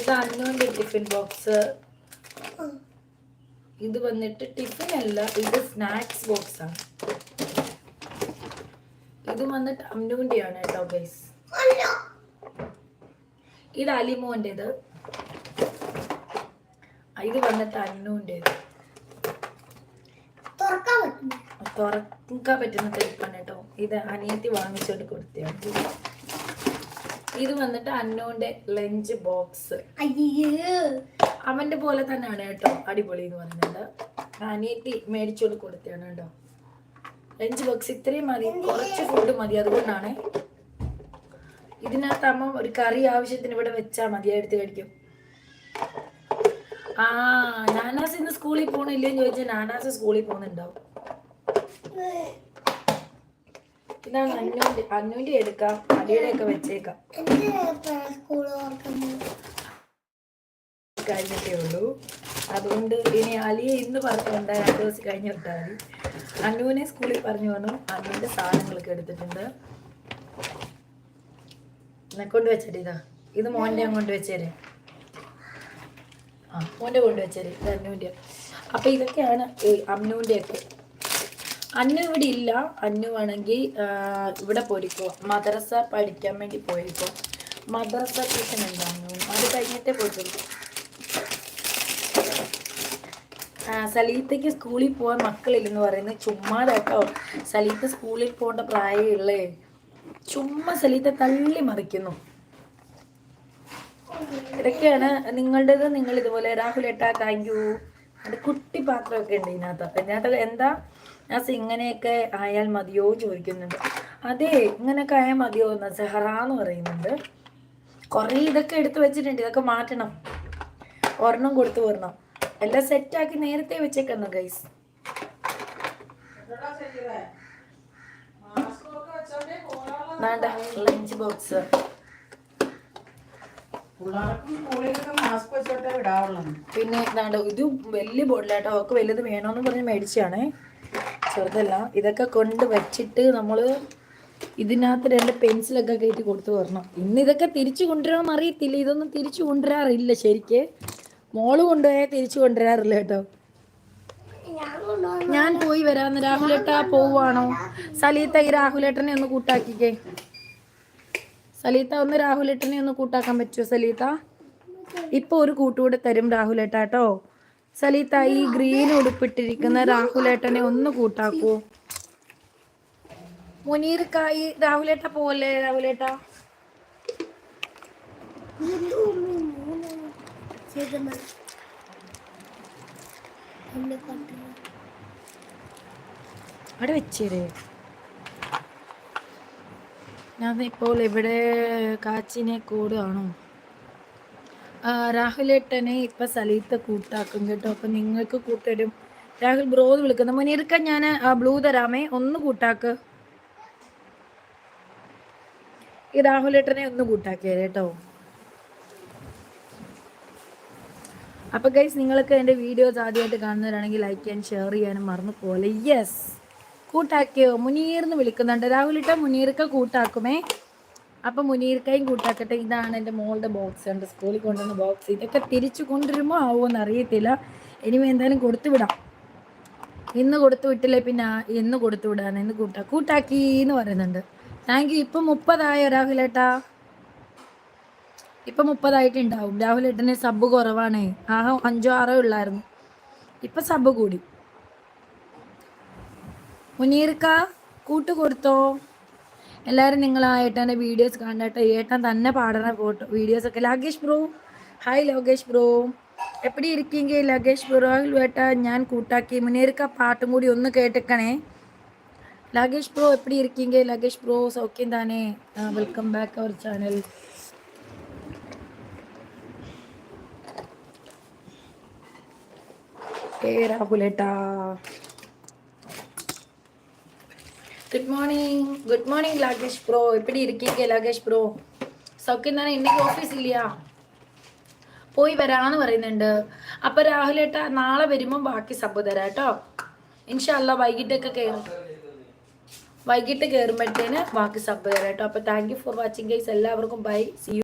ഇത് അന്നുവിന്റെ tiffin box. ഇത് വന്നിട്ട് ടിഫിൻ അല്ല ഇത് സ്നാക്സ് ബോക്സ് ആണ്. ഇത് വന്നിട്ട് അന്നുവിന്റെ ആണ് കേട്ടോ ഗൈസ് ഇത് അലിമോന്റേത്. ഇത് വന്നിട്ട് അന്നുവിന്റെത് തുറക്കാൻ പറ്റും തുറക്കാൻ പറ്റുന്ന ടൈപ്പാണ് കേട്ടോ. ഇത് അനിയത്തി വാങ്ങിച്ചോണ്ട് കൊടുത്തതാണ്. ഇത് വന്നിട്ട് അന്നോന്റെ ലഞ്ച് ബോക്സ്. അയ്യേ അവന്റെ പോലെ തന്നെയാണ് കേട്ടോ അടിപൊളി എന്ന് പറഞ്ഞത് അനിയത്തി മേടിച്ചോണ്ട് കൊടുത്തതാണ് കേട്ടോ. ലഞ്ച് ബോക്സ് ഇത്രയും മതി കുറച്ച് ഫുഡ് മതി അതുകൊണ്ടാണ്. ഇതിനകത്ത് അമ്മ ഒരു കറി ആവശ്യത്തിന് ഇവിടെ വെച്ചാ മതി എടുത്ത് കഴിക്കും. ആ നാനാസ് ഇന്ന് സ്കൂളിൽ പോണില്ലേന്ന് ചോദിച്ചാൽ നാനാസ് സ്കൂളിൽ പോകുന്നുണ്ടാവും. ഇതാണ് അന്നൂന്റെ അന്നൂന്റെ എടുക്കാം. അടിയുടെ ഒക്കെ വെച്ചേക്കാം. കഴിഞ്ഞിട്ടേ ഉള്ളൂ. അതുകൊണ്ട് ഇനി അലിയെ ഇന്ന് പറഞ്ഞുകൊണ്ട് രണ്ട് ദിവസം കഴിഞ്ഞ് വിട്ടാൽ മതി. അന്നുവിനെ സ്കൂളിൽ പറഞ്ഞു വന്നു. അന്നുവിന്റെ സാധനങ്ങളൊക്കെ എടുത്തിട്ടുണ്ട്. എന്നെ കൊണ്ട് വെച്ചേരി ഇതാ. ഇത് മോന്റെ കൊണ്ട് വെച്ചേരെ. ആ മോന്റെ കൊണ്ട് വെച്ചേര്. ഇത് അന്നുവിന്റെ അപ്പം ഇതൊക്കെയാണ് ഈ അമ്നുവിന്റെ ഒക്കെ അന്നു ഇവിടെ ഇല്ല. അന്നു വേണമെങ്കിൽ ഇവിടെ പോയിരിക്കോ മദ്രസ പഠിക്കാൻ വേണ്ടി പോയിരിക്കോ മദ്രസ ട്യൂഷൻ ഉണ്ടായിരുന്നു അത് കഴിഞ്ഞിട്ടേ പോയിട്ടുള്ളൂ. സലീത്തയ്ക്ക് സ്കൂളിൽ പോകാൻ മക്കളില്ലെന്ന് പറയുന്നത് ചുമ്മാതാട്ടോ. സലീത്ത സ്കൂളിൽ പോകേണ്ട പ്രായമുള്ളേ. ചുമ്മാ സലീത്ത തള്ളി മറിക്കുന്നു. ഇതൊക്കെയാണ് നിങ്ങളുടേത്. നിങ്ങൾ ഇതുപോലെ രാഹുൽ ഏട്ടാ താങ്ക് യു അത് കുട്ടി പാത്രമൊക്കെ ഉണ്ട് ഇതിനകത്ത് ഇതിനകത്ത് എന്താ? ഞാൻ ഇങ്ങനെയൊക്കെ ആയാൽ മതിയോ ചോദിക്കുന്നുണ്ട്. അതെ ഇങ്ങനെയൊക്കെ ആയാൽ മതിയോ എന്ന് സെഹറ എന്ന് പറയുന്നുണ്ട്. കുറേ ഇതൊക്കെ എടുത്ത് വെച്ചിട്ടുണ്ട്. ഇതൊക്കെ മാറ്റണം. ഒരെണ്ണം കൊടുത്തു വരണം. എല്ലാം സെറ്റാക്കി നേരത്തെ വെച്ചേക്കുന്നു ഗൈസ് വേണ്ട ലഞ്ച് ബോക്സ് പിന്നെ ഇത് വലിയ ബോട്ടിലാട്ടോ അവർക്ക് വലുത് വേണമെന്ന് പറഞ്ഞ് മേടിച്ചാണേ. ചെറുതല്ല. ഇതൊക്കെ കൊണ്ട് വെച്ചിട്ട് നമ്മൾ ഇതിനകത്ത് രണ്ട് പെൻസിലൊക്കെ കയറ്റി കൊടുത്തു വരണം. ഇന്ന് ഇതൊക്കെ തിരിച്ചു കൊണ്ടുവരാമെന്ന് അറിയത്തില്ല. ഇതൊന്നും തിരിച്ചു കൊണ്ടുവരാറില്ല ശരിക്ക്. മോൾ കൊണ്ടുപോയാൽ തിരിച്ചു കൊണ്ടുവരാറില്ല കേട്ടോ. ഞാൻ പോയി വരാന്ന് രാഹുലേട്ടാ പോവാണോ സലീത്ത ഈ രാഹുലേട്ടനെ ഒന്ന് കൂട്ടാക്കിക്കേ. സലീത്ത ഒന്ന് രാഹുലേട്ടനെ ഒന്ന് കൂട്ടാക്കാൻ പറ്റുമോ സലീത്ത? ഇപ്പൊ ഒരു കൂട്ടുകൂടെ തരും രാഹുലേട്ട കേട്ടോ സലീത്ത ഈ ഗ്രീൻ ഉടുപ്പിട്ടിരിക്കുന്ന രാഹുലേട്ടനെ ഒന്ന് കൂട്ടാക്കൂ. മുനീർക്കായി രാഹുലേട്ട പോവല്ലേ രാഹുലേട്ട. അവിടെ വെച്ചേരേ. ഞാൻ ഇപ്പോൾ ഇവിടെ കാച്ചിനെ കൂടുകയാണോ രാഹുലേട്ടനെ ഇപ്പൊ സലീത്ത കൂട്ടാക്കും കേട്ടോ. അപ്പൊ നിങ്ങൾക്ക് കൂട്ടരും രാഹുൽ ബ്രോ വിളിക്കുന്നു. മുനീർക്ക ഞാൻ ബ്ലൂ തരാമേ. ഒന്ന് കൂട്ടാക്ക്. ഈ രാഹുലേട്ടനെ ഒന്ന് കൂട്ടാക്കിയത് കേട്ടോ. അപ്പൊ ഗൈസ് നിങ്ങൾക്ക് എന്റെ വീഡിയോസ് ആദ്യമായിട്ട് കാണുന്നവരാണെങ്കിൽ ലൈക്ക് ചെയ്യാൻ ഷെയർ ചെയ്യാനും മറന്നു പോലെ യെസ് കൂട്ടാക്കിയോ? മുനീർന്ന് വിളിക്കുന്നുണ്ട്. രാഹുലിട്ട മുനീർക്ക കൂട്ടാക്കുമേ. അപ്പൊ മുനീർക്കയും കൂട്ടാക്കട്ടെ. ഇതാണ് എന്റെ മോളുടെ ബോക്സ് ഉണ്ട് സ്കൂളിൽ കൊണ്ടുവന്ന ബോക്സ് ഇതൊക്കെ തിരിച്ചു കൊണ്ടുവരുമോ ആവുമോ അറിയത്തില്ല. ഇനി എന്തായാലും കൊടുത്തു വിടാം. ഇന്ന് കൊടുത്തു വിട്ടില്ലേ പിന്നെ ഇന്ന് കൊടുത്തു വിടാന്ന്. ഇന്ന് കൂട്ടാ കൂട്ടാക്കി എന്ന് പറയുന്നുണ്ട്. Thank you. ഇപ്പൊ മുപ്പതായോ രാഹുലേട്ടാ? ഇപ്പൊ മുപ്പതായിട്ടുണ്ടാവും. രാഹുലേട്ടന് സബ് കുറവാണേ. ആഹ് അഞ്ചോ ആറോ ഉള്ളായിരുന്നു. ഇപ്പൊ സബ് കൂടി. മുനീർക്ക കൂട്ട് കൊടുത്തോ എല്ലാവരും നിങ്ങൾ ആ ഏട്ടന്റെ വീഡിയോസ് കണ്ടിട്ട് ഏട്ടൻ തന്നെ പാടുന്ന ഫോട്ടോ വീഡിയോസൊക്കെ Lagesh bro. Hi Lokesh bro. എപ്പടി ഇരിക്കീങ്ക ലഗേഷ് ബ്രോ? ഏട്ട ഞാൻ കൂട്ടാക്കി. മുനീർക്ക പാട്ടും കൂടി ഒന്ന് കേട്ടിക്കണേ. ലഗേഷ് ബ്രോ എപ്പടി ഇരിക്കീങ്ക? ലഗേഷ് ബ്രോ സൗഖ്യം താനേ. വെൽക്കം ബാക്ക് അവർ ചാനൽ ഏ രാഹുലേട്ടാ. Good morning good morning Lakesh bro எப்படி இருக்கீங்க லாகേഷ് ബ്രോ സൗഖ്യം തന്നെ ഇന്നേക്ക് ഓഫീസ് ഇല്ല പോയി വരാമെന്ന് പറയുന്നുണ്ട് അപ്പം രാഹുലേട്ട നാളെ വരുമ്പോൾ ബാക്കി സബ് തരാം കേട്ടോ. ഇൻഷല്ല വൈകിട്ടൊക്കെ കേറും. വൈകിട്ട് കയറുമ്പോഴത്തേന് ബാക്കി സബ് തരാം കേട്ടോ. അപ്പോൾ thank you for watching guys എല്ലാവർക്കും ബൈ സി